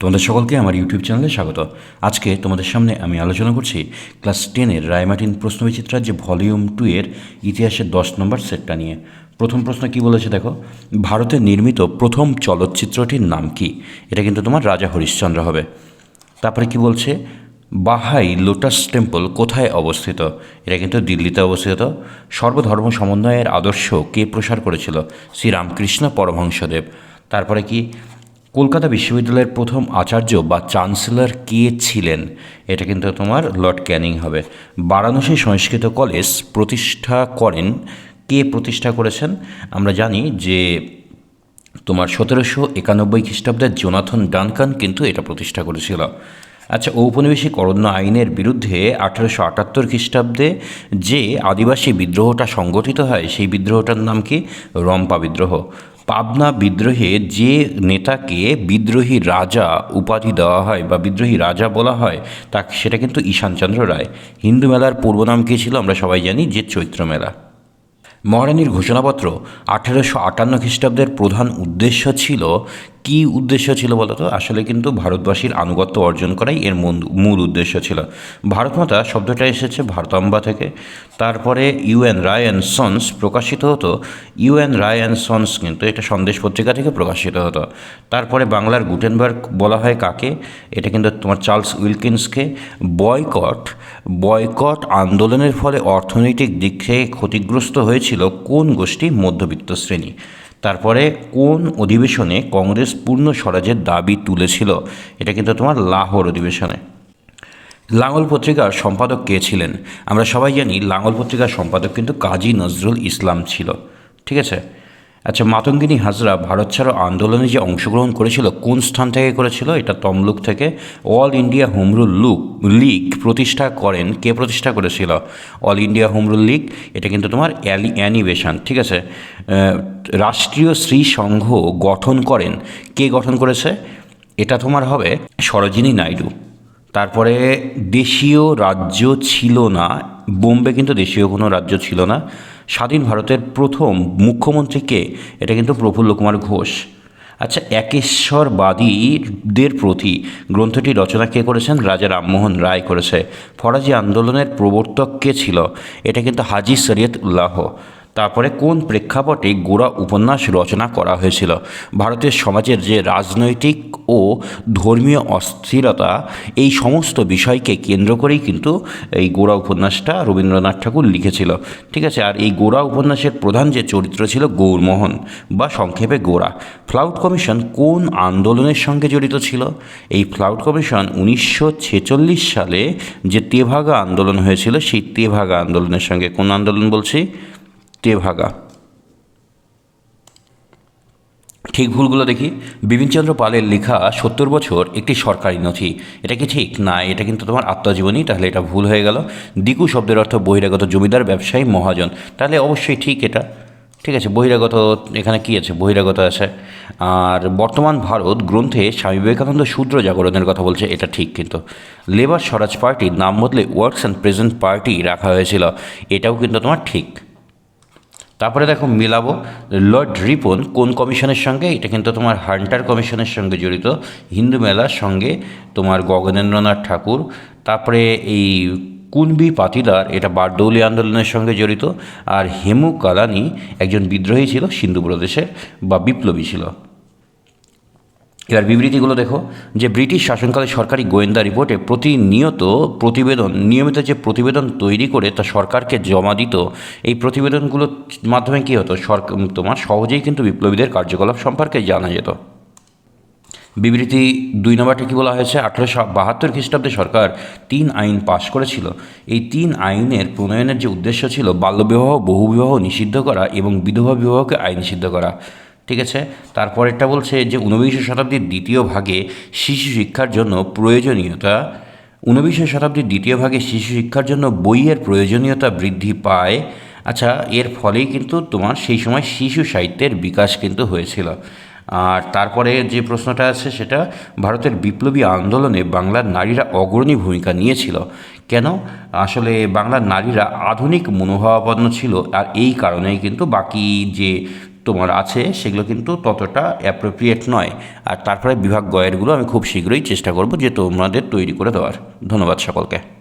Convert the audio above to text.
তোমাদের সকলকে আমার ইউটিউব চ্যানেলে স্বাগত। আজকে তোমাদের সামনে আমি আলোচনা করছি ক্লাস টেনের রায়মার্টিন প্রশ্নবিচিত্রার যে ভলিউম টু এর ইতিহাসের দশ নম্বর সেটটা নিয়ে। প্রথম প্রশ্ন কি বলেছে দেখো? ভারতে নির্মিত প্রথম চলচ্চিত্রটির নাম কি? এটা কিন্তু তোমার রাজা হরিশ্চন্দ্র হবে। তারপরে কি বলছে? বাহাই লোটাস টেম্পল কোথায় অবস্থিত? এটা কিন্তু দিল্লিতে অবস্থিত। সর্বধর্ম সমন্বয়ের আদর্শ কে প্রসার করেছিল? শ্রীরামকৃষ্ণ পরমহংসদেব। তারপরে কি? কলকাতা বিশ্ববিদ্যালয়ের প্রথম আচার্য বা চ্যান্সেলর কে ছিলেন? এটা কিন্তু তোমার লর্ড ক্যানিং হবে। বারাণসী সংস্কৃত কলেজ প্রতিষ্ঠা করেন। কে প্রতিষ্ঠা করেছেন? আমরা জানি যে তোমার সতেরোশো একানব্বই খ্রিস্টাব্দের জোনাথন ডানকান কিন্তু এটা প্রতিষ্ঠা করেছিল। আচ্ছা ঔপনিবেশিক অরণ্য আইনের বিরুদ্ধে আঠেরোশো আটাত্তর খ্রিস্টাব্দে যে আদিবাসী বিদ্রোহটা সংগঠিত হয়, সেই বিদ্রোহটার নাম কি? রম্পা বিদ্রোহ। পাবনা বিদ্রোহে যে নেতাকে বিদ্রোহী রাজা উপাধি দেওয়া হয় বা বিদ্রোহী রাজা বলা হয়, তা সেটা কিন্তু ঈশানচন্দ্র রায়। হিন্দু মেলার পূর্ব নাম কী ছিল? আমরা সবাই জানি যে চৈত্র মেলা। মহারানীর ঘোষণাপত্র আঠেরোশো আটান্ন খ্রিস্টাব্দের প্রধান উদ্দেশ্য ছিল কি উদ্দেশ্য ছিল বলতো আসলে কিন্তু ভারতবাসীর আনুগত্য অর্জন করাই এর মূল উদ্দেশ্য ছিল। ভারতমাতা শব্দটা এসেছে ভারতাম্বা থেকে। তারপরে ইউএন রায় অ্যান্ড সন্স প্রকাশিত হতো। ইউএন রায় অ্যান্ড সন্স কিন্তু এটা সন্দেশ পত্রিকা থেকে প্রকাশিত হতো। তারপরে বাংলার গুটেনবার্গ বলা হয় কাকে? এটা কিন্তু তোমার চার্লস উইলকিন্সকে। বয়কট বয়কট আন্দোলনের ফলে অর্থনৈতিক দিক থেকে ক্ষতিগ্রস্ত হয়েছিল কোন গোষ্ঠী মধ্যবিত্ত শ্রেণি? তারপরে কোন অধিবেশনে কংগ্রেস পূর্ণ স্বরাজের দাবি তুলেছিল? এটা কিন্তু তোমার লাহোর অধিবেশনে। লাঙ্গল পত্রিকার সম্পাদক কে ছিলেন? আমরা সবাই জানি, লাঙ্গল পত্রিকার সম্পাদক কিন্তু কাজী নজরুল ইসলাম ছিল। ঠিক আছে? আচ্ছা মাতঙ্গিনী হাজরা, ভারত ছাড়ো আন্দোলনে যে অংশগ্রহণ করেছিল, কোন স্থান থেকে করেছিল? এটা তমলুক থেকে। অল ইন্ডিয়া হোমরুল লুক লীগ প্রতিষ্ঠা করেন। কে প্রতিষ্ঠা করেছিল? অল ইন্ডিয়া হোমরুল লীগ এটা কিন্তু তোমার অ্যালি অ্যানিবেশন ঠিক আছে? রাষ্ট্রীয় শ্রী সংঘ গঠন করেন। কে গঠন করেছে? এটা তোমার হবে সরোজিনী নাইডু। তারপরে দেশীয় রাজ্য ছিল না, বোম্বে কিন্তু দেশীয় কোনো রাজ্য ছিল না। স্বাধীন ভারতের প্রথম মুখ্যমন্ত্রী কে এটা কিন্তু প্রফুল্ল কুমার ঘোষ। আচ্ছা একেশ্বরবাদীদের প্রতি গ্রন্থটি রচনা কে করেছেন? রাজা রামমোহন রায় করেছে। ফরাজি আন্দোলনের প্রবর্তক কে ছিল? এটা কিন্তু হাজি শরিয়ত উল্লাহ তারপরে কোন প্রেক্ষাপটে গোড়া উপন্যাস রচনা করা হয়েছিল? ভারতের সমাজের যে রাজনৈতিক ও ধর্মীয় অস্থিরতা, এই সমস্ত বিষয়কে কেন্দ্র করেই কিন্তু এই গোড়া উপন্যাসটা রবীন্দ্রনাথ ঠাকুর লিখেছিল। ঠিক আছে, আর এই গোড়া উপন্যাসের প্রধান যে চরিত্র ছিল গৌরমোহন বা সংক্ষেপে গোড়া। ফ্লাউট কমিশন কোন আন্দোলনের সঙ্গে জড়িত ছিল? এই ফ্লাউট কমিশন উনিশশো ছেচল্লিশ সালে যে তেভাগা আন্দোলন হয়েছিল, সেই তেভাগা আন্দোলনের সঙ্গে কোন আন্দোলন বলছি? তেভাগা ঠিক ভুলগুলো দেখি। বিপিনচন্দ্র পালের লেখা সত্তর বছর একটি সরকারি নথি। এটা কি ঠিক? না, এটা কিন্তু তোমার আত্মজীবনী, তাহলে এটা ভুল হয়ে গেল। দিকু শব্দের অর্থ বহিরাগত জমিদার, ব্যবসায়ী, মহাজন। তাহলে অবশ্যই ঠিক এটা। ঠিক আছে, বহিরাগত, এখানে কী আছে? বহিরাগত আছে। আর বর্তমান ভারত গ্রন্থে স্বামী বিবেকানন্দ শূদ্র জাগরণের কথা বলছে, এটা ঠিক কিন্তু। লেবার স্বরাজ পার্টির নাম বদলে ওয়ার্কস অ্যান্ড প্রেজেন্ট পার্টি রাখা হয়েছিল, এটাও কিন্তু তোমার ঠিক। তারপরে দেখো মিলাবো লর্ড রিপন কোন কমিশনের সঙ্গে? এটা কিন্তু তোমার হান্টার কমিশনের সঙ্গে জড়িত। হিন্দু মেলার সঙ্গে তোমার গগনেন্দ্রনাথ ঠাকুর। তারপরে এই কুনবি পাতিদার, এটা বারদৌলি আন্দোলনের সঙ্গে জড়িত। আর হেমু কালানি একজন বিদ্রোহী ছিল, সিন্ধু প্রদেশে বা বিপ্লবী ছিল। এবার বিবৃতিগুলো দেখো, যে ব্রিটিশ শাসনকালে সরকারি গোয়েন্দা রিপোর্টে প্রতিনিয়ত প্রতিবেদন, নিয়মিত যে প্রতিবেদন তৈরি করে তা সরকারকে জমা দিত, এই প্রতিবেদনগুলোর মাধ্যমে কী হতো? সরকার তোমার সহজেই কিন্তু বিপ্লবীদের কার্যকলাপ সম্পর্কে জানা যেত। বিবৃতি দুই নম্বরটি কী বলা হয়েছে? আঠেরোশো বাহাত্তর খ্রিস্টাব্দে সরকার তিন আইন পাশ করেছিল। এই তিন আইনের প্রণয়নের যে উদ্দেশ্য ছিল বাল্যবিবাহ, বহুবিবাহ নিষিদ্ধ করা এবং বিধবা বিবাহকে আইন নিষিদ্ধ করা। ঠিক আছে? তারপরেরটা বলছে যে ঊনবিংশ শতাব্দীর দ্বিতীয় ভাগে শিশু শিক্ষার জন্য প্রয়োজনীয়তা, ঊনবিংশ শতাব্দীর দ্বিতীয় ভাগে শিশু শিক্ষার জন্য বইয়ের প্রয়োজনীয়তা বৃদ্ধি পায়। আচ্ছা এর ফলেই কিন্তু তোমার সেই সময় শিশু সাহিত্যের বিকাশ কিন্তু হয়েছিল। আর তারপরে যে প্রশ্নটা আছে সেটা, ভারতের বিপ্লবী আন্দোলনে বাংলার নারীরা অগ্রণী ভূমিকা নিয়েছিল। কেন? আসলে বাংলার নারীরা আধুনিক মনোভাবাপন্ন ছিল, আর এই কারণেই কিন্তু বাকি যে তোমার আছে, সেগুলো কিন্তু ততটা অ্যাপ্রোপ্রিয়েট নয়। আর তারপরে বিভাগ গয়েরগুলো আমি খুব শীঘ্রই চেষ্টা করব যে তোমাদের তৈরি করে দেওয়ার। ধন্যবাদ সকলকে।